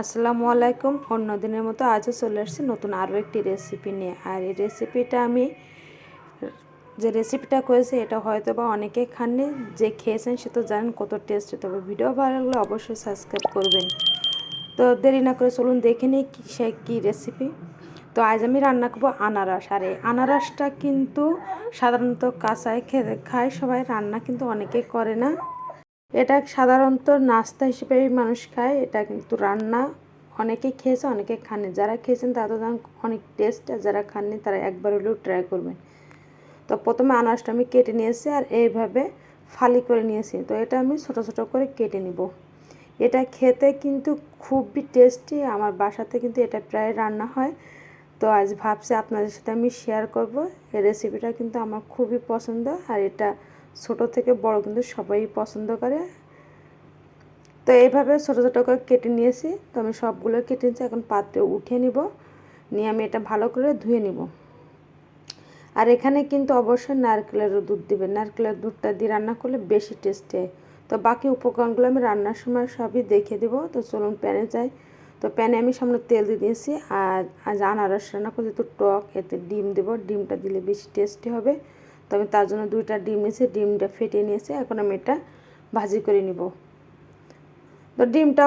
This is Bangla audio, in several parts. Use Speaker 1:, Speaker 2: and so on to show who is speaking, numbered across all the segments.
Speaker 1: আসসালামু আলাইকুম। অন্য দিনের মতো আজও চলে আসছি নতুন আরও একটি রেসিপি নিয়ে। আর এই রেসিপিটা আমি যে রেসিপিটা করেছি, এটা হয়তো বা অনেকে খাননি, যে খেয়েছেন সে তো জানেন কত টেস্ট তবে ভিডিও ভালো লাগলে অবশ্যই সাবস্ক্রাইব করবেন। তো দেরি না করে চলুন দেখে নিই কী সে কী রেসিপি তো আজ আমি রান্না করব আনারস। আর এই আনারসটা কিন্তু সাধারণত কাঁচায় খেতে খায় সবাই, রান্না কিন্তু অনেকে করে না। এটা সাধারণত নাস্তা হিসেবে মানুষ খায়। এটা কিন্তু রান্না। অনেকে খেয়েছে, অনেকে খাননি। যারা খেয়েছেন তারা তো জানেন অনেক টেস্ট আর যারা খাননি তারা একবার হলেও ট্রাই করবেন। তো প্রথমে আনারসটা আমি কেটে নিয়েছি, আর এইভাবে ফালি করে নিয়েছি। তো এটা আমি ছোট ছোট করে কেটে নিব। এটা খেতে কিন্তু খুবই টেস্টি আমার বাসাতে কিন্তু এটা প্রায় রান্না হয়। তো আজ ভাবছি আপনাদের সাথে আমি শেয়ার করব। এই রেসিপিটা কিন্তু আমার খুবই পছন্দ, আর এটা ছোট থেকে বড় কিন্তু সবাই পছন্দ করে। তো এইভাবে ছোটো ছোটো করে কেটে নিয়েছি। তো আমি সবগুলো কেটে নিয়েছি, এখন পাত্রে উঠিয়ে নিব। নিয়ে আমি এটা ভালো করে ধুয়ে নিব। আর এখানে কিন্তু অবশ্যই নারকেলেরও দুধ দিবেন। নারকেলের দুধটা দিয়ে রান্না করলে বেশি টেস্টি। হয় তো বাকি উপকরণগুলো আমি রান্নার সময় সবই দেখে দেবো। তো চলুন প্যানে যাই। তো প্যানে আমি সামনে তেল দিয়ে দিয়েছি। আর আজ আনারস রান্না করে তো টক, এতে ডিম দেবো। ডিমটা দিলে বেশি টেস্টি হবে। তো আমি তার জন্য দুইটা ডিম নিয়েছি, ডিমটা ফেটিয়ে নিয়েছি। এখন আমি এটা ভাজি করে নিব। তো ডিমটা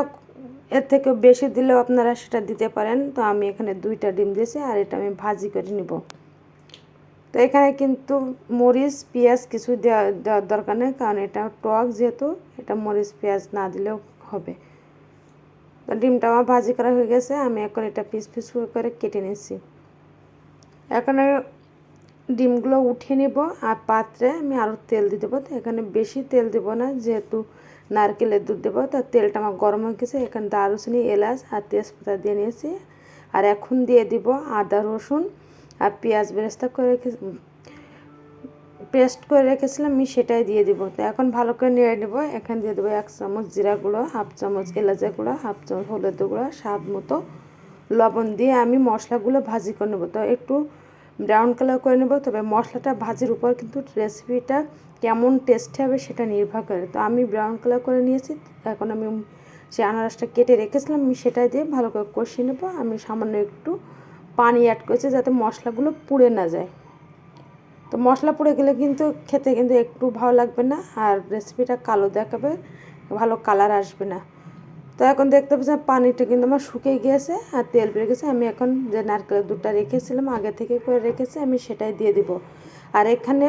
Speaker 1: এর থেকে বেশি দিলেও আপনারা সেটা দিতে পারেন। তো আমি এখানে দুইটা ডিম দিয়েছি আর এটা আমি ভাজি করে নিব। তো এখানে কিন্তু মরিচ, পেঁয়াজ কিছু দেওয়া, দেওয়ার দরকার নেই, কারণ এটা টক যেহেতু, এটা মরিচ, পেঁয়াজ না দিলেও হবে। তো ডিমটা আমার ভাজি করা হয়ে গেছে, আমি এখন এটা পিস পিস করে কেটে নিয়েছি। এখন ডিমগুলো উঠিয়ে নেব আর পাত্রে আমি আরও তেল দিয়ে দেবো। তো এখানে বেশি তেল দেবো না, যেহেতু নারকেলের দুধ দেবো। তো তেলটা আমার গরম হয়ে গেছে। এখানে দারুচিনি, এলাচ আর তেজপাতা দিয়ে নিয়েছি। আর এখন দিয়ে দিব আদা, রসুন আর পেঁয়াজ বেরেস্তা করে রেখে পেস্ট করে রেখেছিলাম, আমি সেটাই দিয়ে দিব। তো এখন ভালো করে নেড়ে নেব। এখানে দিয়ে দেবো এক চামচ জিরা গুঁড়ো, হাফ চামচ এলাচা গুঁড়ো, হাফ চামচ হলুদ গুঁড়ো, স্বাদ মতো লবণ দিয়ে আমি মশলাগুলো ভাজি করে নেব। তো একটু ব্রাউন কালার করে নেব। তবে মশলাটা ভাজির উপর কিন্তু রেসিপিটা কেমন টেস্টি হবে সেটা নির্ভর করে। তো আমি ব্রাউন কালার করে নিয়েছি, এখন আমি সে আনারসটা কেটে রেখেছিলাম আমি সেটাই দিয়ে ভালো করে কষিয়ে নেব। আমি সামান্য একটু পানি অ্যাড করেছি যাতে মশলাগুলো পুড়ে না যায়। তো মশলা পুড়ে গেলে কিন্তু খেতে কিন্তু একটু ভালো লাগবে না, আর রেসিপিটা কালো দেখাবে, ভালো কালার আসবে না। তো এখন দেখতে পাচ্ছেন পানিটা কিন্তু আমার শুকিয়ে গিয়েছে আর তেল বেড়ে গেছে আমি এখন যে নারকেলের দুধটা রেখেছিলাম, আগে থেকে করে রেখেছি, আমি সেটাই দিয়ে দিব। আর এখানে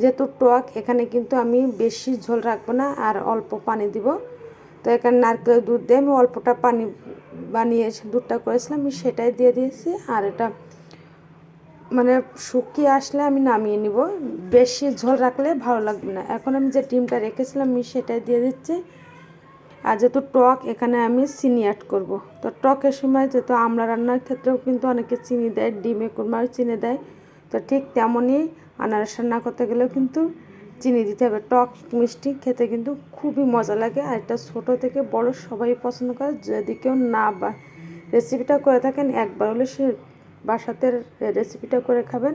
Speaker 1: যেহেতু টক, এখানে কিন্তু আমি বেশি ঝোল রাখব না, আর অল্প পানি দিব। তো এখানে নারকেলের দুধ দিয়ে আমি অল্পটা পানি বানিয়ে দুধটা করেছিলাম, আমি সেটাই দিয়ে দিয়েছি। আর এটা মানে শুকিয়ে আসলে আমি নামিয়ে নিব। বেশি ঝোল রাখলে ভালো লাগবে না। এখন আমি যে ডিমটা রেখেছিলাম, আমি সেটাই দিয়ে দিচ্ছি। আর যেহেতু টক, এখানে আমি চিনি অ্যাড করব। তো টকের সময় যেহেতু আমরা রান্নার ক্ষেত্রেও কিন্তু অনেকে চিনি দেয়, ডিমে কুরমাও চিনি দেয়। তো ঠিক তেমনই আনারস রান্না করতে গেলেও কিন্তু চিনি দিতে হবে। টক মিষ্টি খেতে কিন্তু খুবই মজা লাগে। আর এটা ছোটো থেকে বড় সবাই পছন্দ করে। যদি কেউ না বা রেসিপিটা করে থাকেন, একবার হলে সে বাসাতে রেসিপিটা করে খাবেন।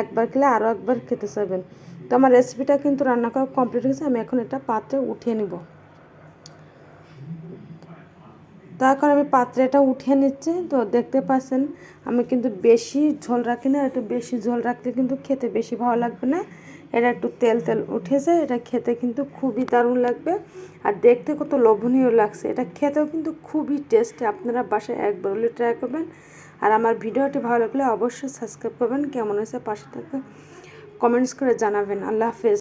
Speaker 1: একবার খেলে আরও একবার খেতে চাইবেন। তো আমার রেসিপিটা কিন্তু রান্না করা কমপ্লিট হয়েছে। আমি এখন এটা পাত্রে উঠিয়ে নিব। তো এখন আমি পাত্রে এটা উঠিয়ে নিচ্ছি। তো দেখতে পাচ্ছেন, আমি কিন্তু বেশি ঝোল রাখি না একটু বেশি ঝোল রাখলে কিন্তু খেতে বেশি ভালো লাগবে না। এটা একটু তেল তেল উঠেছে, এটা খেতে কিন্তু খুবই দারুণ লাগবে। আর দেখতে কত লোভনীয় লাগছে, এটা খেতেও কিন্তু খুবই টেস্টি। আপনারা বাসায় একবার হলে ট্রাই করবেন। আর আমার ভিডিওটি ভালো লাগলে অবশ্যই সাবস্ক্রাইব করবেন। কেমন হয়েছে পাশে থাকবে কমেন্টস করে জানাবেন। আল্লাহ হাফেজ।